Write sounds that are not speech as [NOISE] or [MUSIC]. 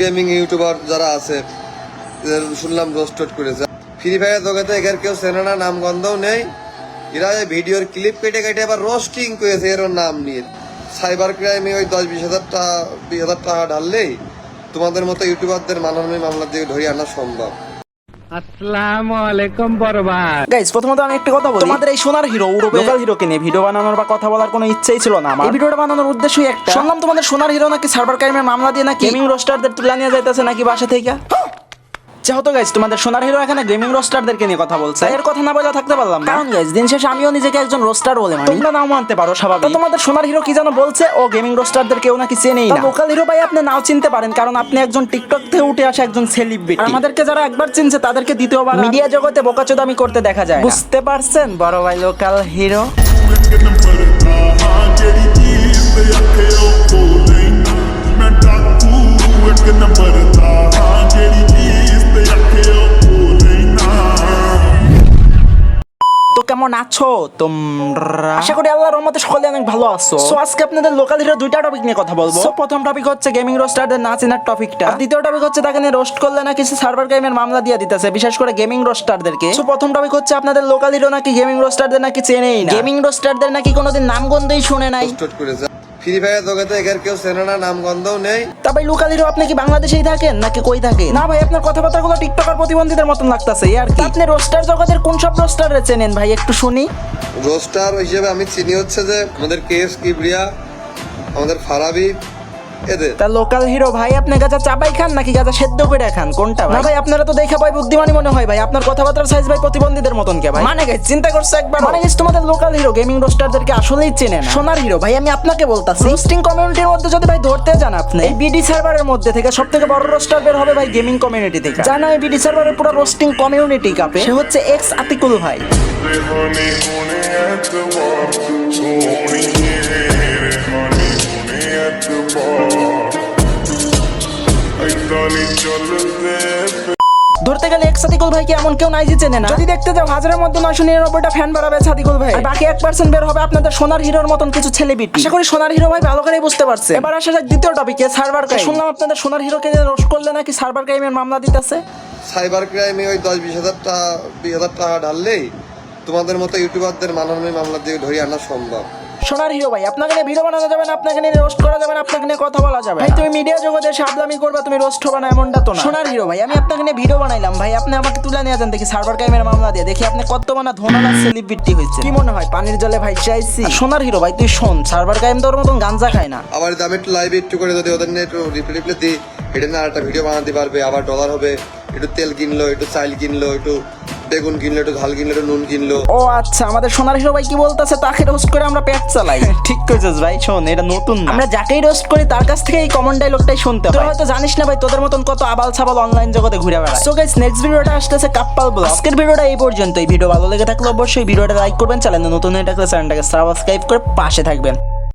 Gaming YouTuber যারা আছে শুনলাম রোস্টেড করেছে। ফ্রি ফায়ার জগতে এখানে কেউ সেনানা নাম গন্ধও নেই। এরা ভিডিওর ক্লিপ কেটে কেটে আবার রোস্টিং করেছে এর নাম নিয়ে। সাইবার ক্রাইমে ওই দশ বিশ হাজার টাকা, বিশ হাজার টাকা ঢাললেই তোমাদের মতো ইউটিউবারদের মাননীয় মামলা দিয়ে ধরে আনা সম্ভব। আসসালামু আলাইকুম বরবাদ। গাইজ প্রথমত আমি একটা কথা বলি। তোমাদের এই সোনার হিরো লোকাল হিরোকে নিয়ে ভিডিও বানানোর বা কথা বলার কোনো ইচ্ছেই ছিল না আমার। এই ভিডিওটা বানানোর উদ্দেশ্যই একটা। শুনলাম তোমাদের সোনার হিরো নাকি সার্ভার ক্রাইমের মামলা দিয়ে নাকি গেমিং রোস্টারদের তুলে নিয়ে যাইতেছে নাকি বাসা থেকে? যেহেতু গাইজ তোমাদের সোনার হিরো এখানে গেমিং রোস্টারদেরকে নিয়ে কথা বলছে। এর কথা না বলে থাকতে পারলাম না। কারণ গাইজ দিন শেষে আমিও নিজেকে একজন রোস্টার বলে মানি। তোমরা নাও মানতে পারো স্বাভাবিক। তোমাদের সোনার হিরো কি যেন বলছে? ও গেমিং রোস্টারদের কেউ নাকি চেনেই না। লোকাল হিরো ভাই আপনি নাও চিনতে পারেন কারণ আপনি একজন টিকটক থেকে উঠে আসা একজন সেলিব্রিটি আমাদেরকে যারা একবার চিনছে তাদেরকে দ্বিতীয়বার মিডিয়া জগতে বোকাচোদামি করতে দেখা যায় বুঝতে পারছেন? বড় ভাই লোকাল হিরো কেমন আছো তোমরা? আশা করি আল্লাহর রহমতে সকলে অনেক ভালো আছো। সো আজকে আপনাদের লোকাল হিরো দুইটা টপিক নিয়ে কথা বলব। সো প্রথম টপিক হচ্ছে গেমিং রোস্টারদের না চেনার টপিকটা আর দ্বিতীয় টপিক হচ্ছে তাকে নিয়ে রোস্ট করলে না কিছু সার্ভার গেমের মামলা দিয়ে দিতেছে বিশেষ করে গেমিং রোস্টারদেরকে সো প্রথম টপিক হচ্ছে আপনাদের লোকাল হিরো নাকি গেমিং রোস্টারদের নাকি চেনেই না? গেমিং রোস্টারদের নাকি কোনোদিন নাম গন্ধই শুনে নাই। ফ্রি ফায়ার জগতে এখানে কেউ চেনে না নাম গন্ধও নেই। তা ভাই লোকাল হিরো আপনি কি বাংলাদেশেই থাকেন নাকি কই থাকেন? না ভাই আপনার কথাবার্তাগুলো টিকটকার প্রতিবন্ধীদের মতন লাগতেছে আর কি। আপনি রোস্টার জগতের কোন সব রোস্টার চেনেন ভাই একটু শুনি। রোস্টার হিসেবে আমি চিনি হচ্ছে যে আমাদের কেস কিবরিয়া আমাদের ফারাবি এদের তা লোকাল হিরো ভাই আপনি গাজা চাপাই খান নাকি গাজা সেদ্ধ করে খান কোনটা না ভাই আপনারা তো দেখে ভাই বুদ্ধিমানী মনে হয় ভাই আপনার কথাবার্তার সাইজ ভাই প্রতিবন্ধীদের মতন কে ভাই মানে গাইজ চিন্তা করছে একবার মানে গাইজ তোমাদের লোকাল হিরো গেমিং রোস্টারদেরকে আসলেই চেনে না সোনার হিরো ভাই আমি আপনাকে বলতাছি রোস্টিং কমিউনিটির মধ্যে যদি ভাই ধরতে যান আপনি এই বিডি সার্ভারের মধ্যে থেকে সবথেকে বড় রোস্টার বের হবে ভাই গেমিং কমিউনিটি থেকে জানা এই বিডি সার্ভারের পুরো রোস্টিং কমিউনিটি কাপে সে হচ্ছে এক্স আতিকুল ভাই সোনি ধরতে গেলে এক সাদিকুল ভাই কি এমন কেউ নাই যে চেনে না। যদি দেখতে যাও, হাজারের মধ্যে নয়শো নিরানব্বইটা ফ্যান বাড়াবে সাদিকুল ভাই। আর বাকি এক পার্সেন্ট বের হবে আপনাদের সোনার হিরোর মতন কিছু ছেলে বিট আশা করি সোনার হিরো ভাই ভালো করেই বুঝতে পারছে। এবার আসা যাক দ্বিতীয় টপিকে সার্ভার ক্রাইম শুনলাম আপনাদের সোনার হিরোকে রোশ করলে নাকি সার্ভার ক্রাইমের মামলা দিতেছে? সাইবার ক্রাইমে ওই দশ বিশ হাজার টাকা, বিশ হাজার টাকা ঢাললেই তোমাদের মতো ইউটিউবারদের মানহানি মামলা দিয়ে ধরিয়ে আনা সম্ভব। সোনার হিরো ভাই আপনাকে নিয়ে ভিডিও বানানো যাবে না আপনাকে নিয়ে রোস্ট করা যাবে না আপনাকে নিয়ে কথা বলা যাবে ভাই তুমি মিডিয়া জগতে এসে আবলামি করবে তুমি রোস্ট হবে না এমনটা তো না। সোনার হিরো ভাই আমি আপনাকে নিয়ে ভিডিও বানাইলাম। ভাই আপনি আমাকে তুলে নিয়ে যান দেখি সার্ভার ক্রাইমের মামলা দিয়ে। দেখি আপনি কত মানা ধনালা সেলিব্রিটি হয়েছে কি মনে হয় পানির জলে ভাই চাইছি? সোনার হিরো ভাই তুই শোন সার্ভার ক্রাইম তোর মতন গাঞ্জা খায় না। আবার যদি আমি একটু লাইভে একটু করে যদি ওদের নিয়ে একটু রিপ্লে রিপ্লে দিই এটা নিয়ে আরেকটা ভিডিও বানাতে পারবে আবার ডলার হবে। একটু তেল কিনলো একটু চাইল কিনলো একটু বেগুন কিনলো একটু ঝাল কিনলো একটু নুন কিনলো। ও আচ্ছা আমাদের সোনার হিরো ভাই কি বলতেছে? তাকে রোস্ট করে আমরা পেট চালাই। [LAUGHS] ঠিক কইছিস ভাই শোন এটা নতুন না। আমরা যাকেই রোস্ট করি তার কাছ থেকে এই কমন ডায়লগটাই শুনতে হয় তুই হয়তো জানিস না ভাই তোদের মতন কত আবাল ছাবাল অনলাইন জগতে ঘুরে বেড়ায়। সো গাইস নেক্সট ভিডিওটা আসতেছে কাপ্পাল ব্লগ আজকের ভিডিওটা এই পর্যন্তই। ভিডিও ভালো লেগে থাকলে অবশ্যই ভিডিওটা লাইক করবেন চ্যানেলে নতুন হয়ে থাকলে চ্যানেলটাকে সাবস্ক্রাইব করে পাশে থাকবেন।